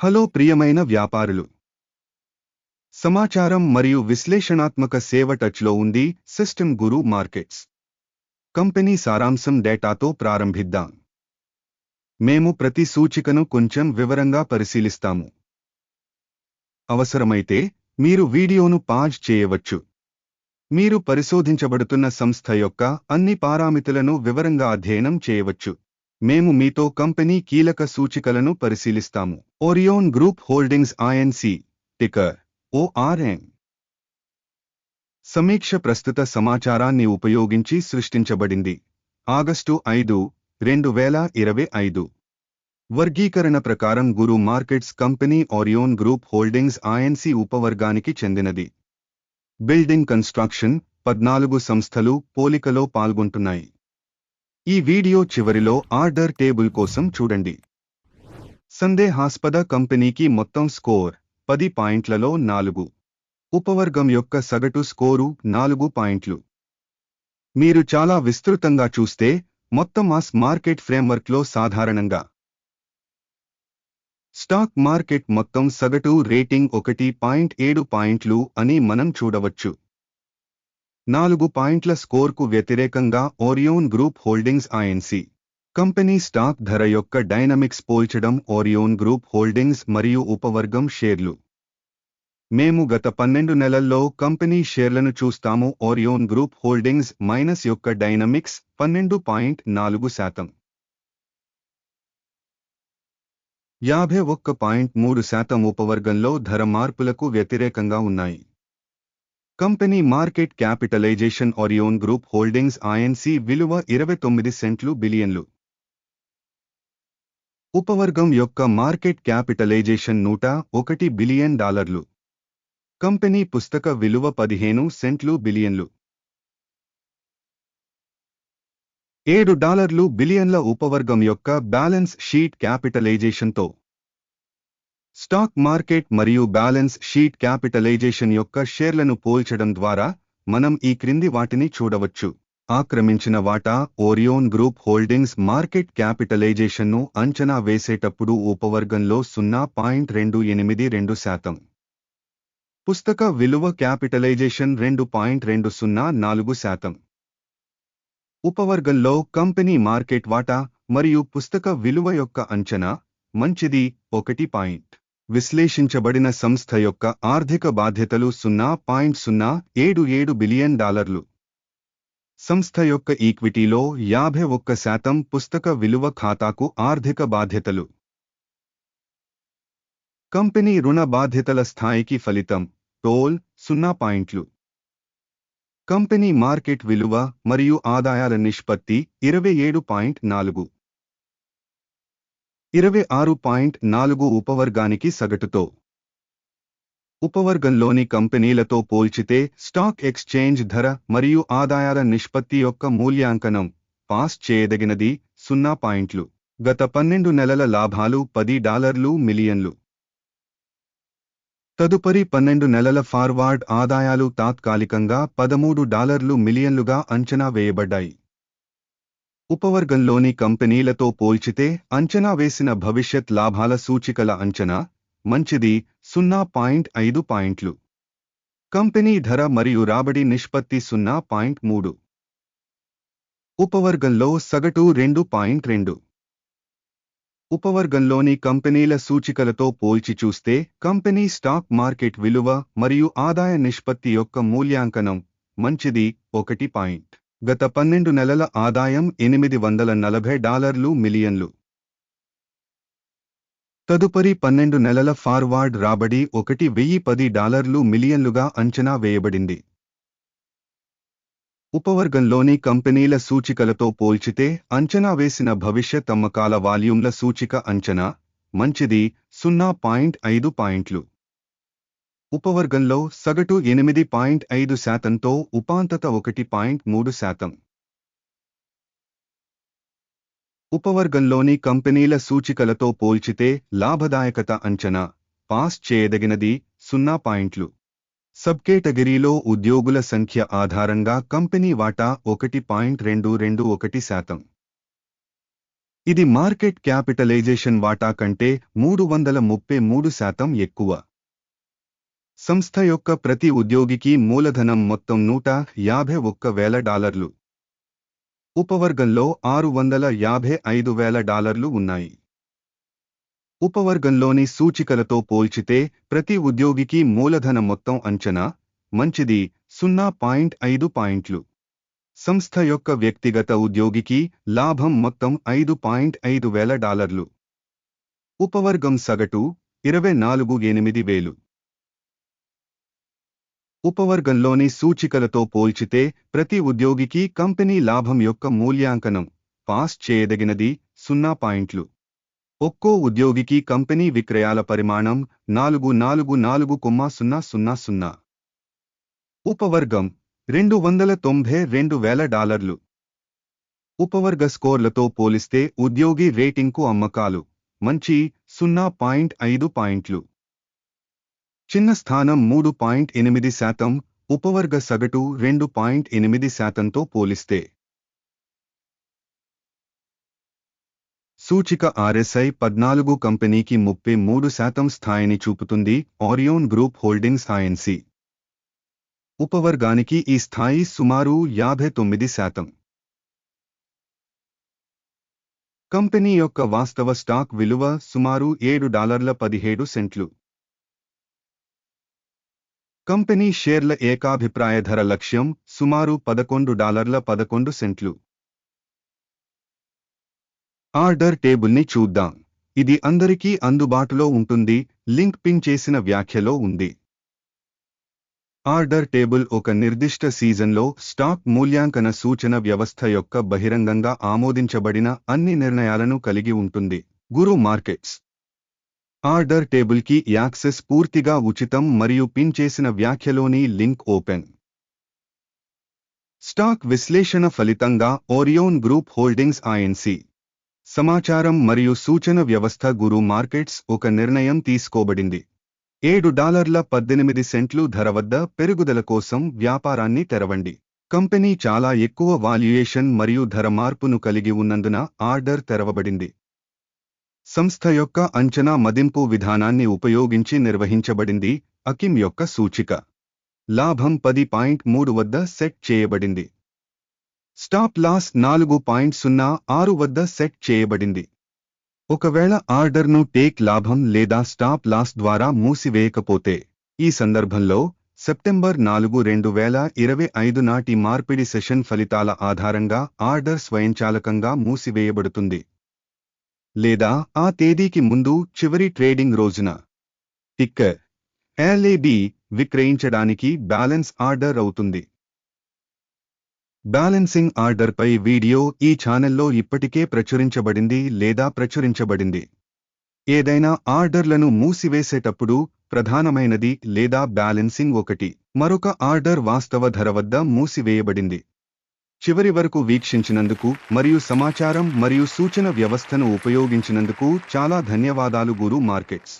Hello ప్రియమైన వ్యాపారులు. సమాచారం మరియు విశ్లేషణాత్మక సేవ టచ్లో ఉంది సిస్టమ్ గురు మార్కెట్స్. కంపెనీ సారాంశం డేటాతో ప్రారంభిద్దాం. మేము ప్రతి సూచికను కొంచెం వివరంగా పరిశీలిస్తాము. అవసరమైతే మీరు వీడియోను పాజ్ చేయవచ్చు. మీరు పరిశోధించబడుతున్న సంస్థ యొక్క అన్ని పారామితులను వివరంగా అధ్యయనం చేయవచ్చు. మేము మీతో కంపెనీ కీలక సూచికలను పరిశీలిస్తాము. Orion group holdings INC ticker ORM సమీక్ష ప్రస్తుత సమాచారాన్ని ఉపయోగించి సృష్టించబడింది. ఆగస్టు ఐదు రెండు వేల ఇరవై ఐదు. వర్గీకరణ ప్రకారం Guru Markets company Orion group holdings INC ఉపవర్గానికి చెందినది. బిల్డింగ్ కన్స్ట్రక్షన్ పద్నాలుగు సంస్థలు పోలికలో పాల్గొంటున్నాయి. ఈ వీడియో చివరిలో ఆర్డర్ టేబుల్ కోసం చూడండి. సందేహాస్పద కంపెనీకి మొత్తం స్కోర్ పది పాయింట్లలో నాలుగు. ఉపవర్గం యొక్క సగటు స్కోరు నాలుగు పాయింట్లు. మీరు చాలా విస్తృతంగా చూస్తే మొత్తం మాస్ మార్కెట్ ఫ్రేమ్వర్క్లో సాధారణంగా. స్టాక్ మార్కెట్ మొత్తం సగటు రేటింగ్ ఒకటి పాయింట్ ఏడు పాయింట్లు అని మనం చూడవచ్చు. నాలుగు పాయింట్ల స్కోర్కు వ్యతిరేకంగా Orion group holdings INC company stock ధర యొక్క డైనమిక్స్ పోల్చడం ఓరియోన్ గ్రూప్ హోల్డింగ్స్ మరియు ఉపవర్గం షేర్లు. మేము గత పన్నెండు నెలల్లో కంపెనీ షేర్లను చూస్తాము ఓరియోన్ గ్రూప్ హోల్డింగ్స్ మైనస్ యొక్క డైనమిక్స్ పన్నెండు పాయింట్ నాలుగు శాతం. యాభై ఒక్క పాయింట్ మూడు శాతం ఉపవర్గంలో ధర మార్పులకు వ్యతిరేకంగా ఉన్నాయి. Company market capitalization Orion Group Holdings INC విలువ ఇరవై తొమ్మిది సెంట్లు బిలియన్లు. ఉపవర్గం యొక్క మార్కెట్ క్యాపిటలైజేషన్ నూట ఒకటి బిలియన్ డాలర్లు. కంపెనీ పుస్తక విలువ పదిహేను సెంట్లు బిలియన్లు. ఏడు డాలర్లు బిలియన్ల ఉపవర్గం యొక్క బ్యాలెన్స్ షీట్ క్యాపిటలైజేషన్తో స్టాక్ మార్కెట్ మరియు బ్యాలెన్స్ షీట్ క్యాపిటలైజేషన్ యొక్క షేర్లను పోల్చడం ద్వారా మనం ఈ క్రింది వాటిని చూడవచ్చు. ఆక్రమించిన వాటా ఓరియోన్ గ్రూప్ హోల్డింగ్స్ మార్కెట్ క్యాపిటలైజేషన్ను అంచనా వేసేటప్పుడు ఉపవర్గంలో సున్నా పాయింట్ రెండు ఎనిమిది రెండు శాతం. పుస్తక విలువ క్యాపిటలైజేషన్ రెండు పాయింట్ రెండు సున్నా నాలుగు శాతం. ఉపవర్గంలో కంపెనీ మార్కెట్ వాటా మరియు పుస్తక విలువ యొక్క అంచనా మంచిది ఒకటి పాయింట్ విశ్లేషించబడిన సంస్థ యొక్క ఆర్థిక బాధ్యతలు సున్నా పాయింట్ సున్నా ఏడు ఏడు బిలియన్ డాలర్లు. సంస్థ యొక్క ఈక్విటీలో యాభై ఒక్క శాతం పుస్తక విలువ ఖాతాకు ఆర్థిక బాధ్యతలు. కంపెనీ రుణ బాధ్యతల స్థాయికి ఫలితం టోల్ సున్నా పాయింట్లు. కంపెనీ మార్కెట్ విలువ మరియు ఆదాయాల నిష్పత్తి ఇరవై ఏడు పాయింట్ నాలుగు. ఇరవై ఆరు పాయింట్ నాలుగు ఉపవర్గానికి సగటుతో. ఉపవర్గంలోని కంపెనీలతో పోల్చితే స్టాక్ ఎక్స్చేంజ్ ధర మరియు ఆదాయాల నిష్పత్తి యొక్క మూల్యాంకనం పాస్ చేయదగినది సున్నా పాయింట్లు. గత పన్నెండు నెలల లాభాలు పది డాలర్లు మిలియన్లు. తదుపరి పన్నెండు నెలల ఫార్వార్డ్ ఆదాయాలు తాత్కాలికంగా పదమూడు డాలర్లు మిలియన్లుగా అంచనా వేయబడ్డాయి. ఉపవర్గంలోని కంపెనీలతో పోల్చితే అంచనా వేసిన భవిష్యత్ లాభాల సూచికల అంచనా మంచిది సున్నా పాయింట్ ఐదు పాయింట్లు. కంపెనీ ధర మరియు రాబడి నిష్పత్తి సున్నా పాయింట్ మూడు. ఉపవర్గంలో సగటు రెండు పాయింట్ రెండు. ఉపవర్గంలోని కంపెనీల సూచికలతో పోల్చి చూస్తే కంపెనీ స్టాక్ మార్కెట్ విలువ మరియు ఆదాయ నిష్పత్తి యొక్క మూల్యాంకనం మంచిది ఒకటి పాయింట్. గత పన్నెండు నెలల ఆదాయం ఎనిమిది వందల నలభై డాలర్లు మిలియన్లు. తదుపరి పన్నెండు నెలల ఫార్వార్డ్ రాబడి ఒకటి వెయ్యి పది డాలర్లు మిలియన్లుగా అంచనా వేయబడింది. ఉపవర్గంలోని కంపెనీల సూచికలతో పోల్చితే అంచనా వేసిన భవిష్యత్ అమ్మకాల వాల్యూమ్ల సూచిక అంచనా మంచిది సున్నా పాయింట్ ఐదు పాయింట్లు. ఉపవర్గంలో సగటు ఎనిమిది పాయింట్ ఐదు శాతంతో ఉపాంతత ఒకటి పాయింట్ మూడు శాతం. ఉపవర్గంలోని కంపెనీల సూచికలతో పోల్చితే లాభదాయకత అంచనా పాస్ చేయదగినది సున్నా పాయింట్లు. సబ్ కేటగిరీలో ఉద్యోగుల సంఖ్య ఆధారంగా కంపెనీ వాటా ఒకటి పాయింట్ రెండు రెండు ఒకటి శాతం. ఇది మార్కెట్ క్యాపిటలైజేషన్ వాటా కంటే మూడు వందల ముప్పై మూడు శాతం ఎక్కువ. సంస్థ యొక్క ప్రతి ఉద్యోగికి మూలధనం మొత్తం నూట యాభై ఒక్క వేల డాలర్లు. ఉపవర్గంలో ఆరు వందల యాభై ఐదు వేల డాలర్లు ఉన్నాయి. ఉపవర్గంలోని సూచికలతో పోల్చితే ప్రతి ఉద్యోగికి మూలధన మొత్తం అంచనా మంచిది సున్నా పాయింట్ ఐదు పాయింట్లు. సంస్థ యొక్క వ్యక్తిగత ఉద్యోగికి లాభం మొత్తం ఐదు పాయింట్ ఐదు వేల డాలర్లు. ఉపవర్గం సగటు ఇరవై నాలుగు ఎనిమిది వేలు. ఉపవర్గంలోని సూచికలతో పోల్చితే ప్రతి ఉద్యోగికి కంపెనీ లాభం యొక్క మూల్యాంకనం పాస్ చేయదగినది సున్నా పాయింట్లు. ఒక్కో ఉద్యోగికి కంపెనీ విక్రయాల పరిమాణం నాలుగు నాలుగు నాలుగు కొమ్మ సున్నా సున్నా సున్నా. ఉపవర్గం రెండు వందల తొంభై రెండు వేల డాలర్లు. ఉపవర్గ స్కోర్లతో పోలిస్తే ఉద్యోగి రేటింగ్కు అమ్మకాలు మంచి సున్నా పాయింట్ ఐదు పాయింట్లు. చిన్న స్థానం మూడు పాయింట్ ఎనిమిది శాతం ఉపవర్గ సగటు రెండు పాయింట్ ఎనిమిది శాతంతో పోలిస్తే. సూచిక ఆర్ఎస్ఐ పద్నాలుగు కంపెనీకి ముప్పై మూడు శాతం స్థాయిని చూపుతుంది ఆరియోన్ గ్రూప్ హోల్డింగ్స్ ఐఎన్సి. ఉపవర్గానికి ఈ స్థాయి సుమారు యాభై తొమ్మిది శాతం. కంపెనీ యొక్క వాస్తవ స్టాక్ విలువ సుమారు ఏడు డాలర్ల పదిహేడు సెంట్లు. కంపెనీ షేర్ల ఏకాభిప్రాయ ధర లక్ష్యం సుమారు పదకొండు డాలర్ల పదకొండు సెంట్లు. ఆర్డర్ టేబుల్ని చూద్దాం. ఇది అందరికీ అందుబాటులో ఉంటుంది లింక్ పిన్ చేసిన వ్యాఖ్యలో ఉంది. ఆర్డర్ టేబుల్ ఒక నిర్దిష్ట సీజన్లో స్టాక్ మూల్యాంకన సూచన వ్యవస్థ యొక్క బహిరంగంగా ఆమోదించబడిన అన్ని నిర్ణయాలను కలిగి ఉంటుంది. గురు మార్కెట్స్. ఆర్డర్ టేబుల్కి యాక్సెస్ పూర్తిగా ఉచితం మరియు పిన్ చేసిన వ్యాఖ్యలోని లింక్ ఓపెన్. స్టాక్ విశ్లేషణ ఫలితంగా ఓరియోన్ గ్రూప్ హోల్డింగ్స్ ఐఎన్సి సమాచారం మరియు సూచన వ్యవస్థ గురు మార్కెట్స్ ఒక నిర్ణయం తీసుకోబడింది. ఏడు డాలర్ల పద్దెనిమిది సెంట్లు ధర వద్ద పెరుగుదల కోసం వ్యాపారాన్ని తెరవండి. కంపెనీ చాలా ఎక్కువ వాల్యుయేషన్ మరియు ధర మార్పును కలిగి ఉన్నందున ఆర్డర్ తెరవబడింది. సంస్థ యొక్క అంచనా మదింపు విధానాన్ని ఉపయోగించి నిర్వహించబడింది అకిమ్ యొక్క సూచిక. లాభం పది పాయింట్ మూడు వద్ద సెట్ చేయబడింది. స్టాప్ లాస్ నాలుగు పాయింట్ సున్నా ఆరు వద్ద సెట్ చేయబడింది. ఒకవేళ ఆర్డర్ను టేక్ లాభం లేదా స్టాప్ లాస్ ద్వారా మూసివేయకపోతే ఈ సందర్భంలో సెప్టెంబర్ నాలుగు రెండు వేల ఇరవై ఐదు నాటి మార్పిడి సెషన్ ఫలితాల ఆధారంగా ఆర్డర్ స్వయంచాలకంగా మూసివేయబడుతుంది. లేదా ఆ తేదీకి ముందు చివరి ట్రేడింగ్ రోజున. టిక్కర్ ఎల్ఏబి విక్రయించడానికి బ్యాలెన్స్ ఆర్డర్ అవుతుంది. బ్యాలెన్సింగ్ ఆర్డర్పై వీడియో ఈ ఛానల్లో ఇప్పటికే ప్రచురించబడింది లేదా ప్రచురించబడింది. ఏదైనా ఆర్డర్లను మూసివేసేటప్పుడు ప్రధానమైనది లేదా బ్యాలెన్సింగ్ ఒకటి. మరొక ఆర్డర్ వాస్తవ ధర వద్ద మూసివేయబడింది. చివరి వరకు వీక్షించినందుకు మరియు సమాచారం మరియు సూచన వ్యవస్థను ఉపయోగించినందుకు చాలా ధన్యవాదాలు గురు మార్కెట్స్.